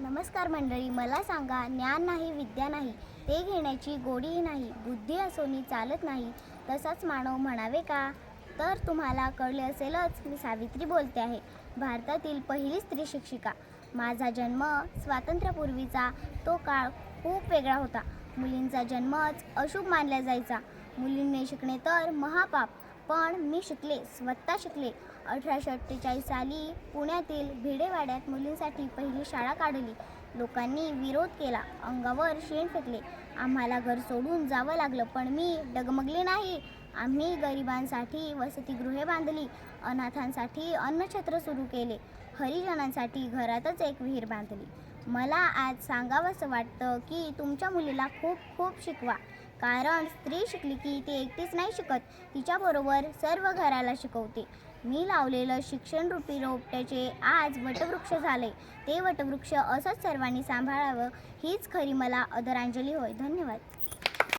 नमस्कार मंडळी मला सांगा ज्ञान नाही विद्या नाही ते घेण्याची गोडीही नाही बुद्धी असोनी चालत नाही तसाच मानव म्हणावे का? तर तुम्हाला कळले असेलच मी सावित्री बोलते आहे भारतातील पहिली स्त्री शिक्षिका. माझा जन्म स्वातंत्र्यापूर्वीचा तो काळ खूप वेगळा होता. मुलींचा जन्मच अशुभ मानला जायचा. मुलींनी शिकणे तर महापाप पण मी शिकले स्वतः शिकले. अठराशे अठ्ठेचाळीस साली पुण्यातील भिडेवाड्यात मुलींसाठी पहिली शाळा काढली. लोकांनी विरोध केला अंगावर शेण फेकले. आम्हाला घर सोडून जावं लागलं पण मी डगमगले नाही. आम्ही गरिबांसाठी वसतिगृहे बांधली अनाथांसाठी अन्नछत्र सुरू केले हरिजनांसाठी घरातच एक विहीर बांधली. मला आज सांगावंसं वाटतं की तुमच्या मुलीला खूप खूप शिकवा. कारण स्त्री शिकली की ती एकटीच नाही शिकत तिच्याबरोबर सर्व घराला शिकवते. मी लावलेलं शिक्षणरूपी रोपट्याचे आज वटवृक्ष झाले. ते वटवृक्ष असंच सर्वांनी सांभाळावं हीच खरी मला आदरांजली होय. धन्यवाद.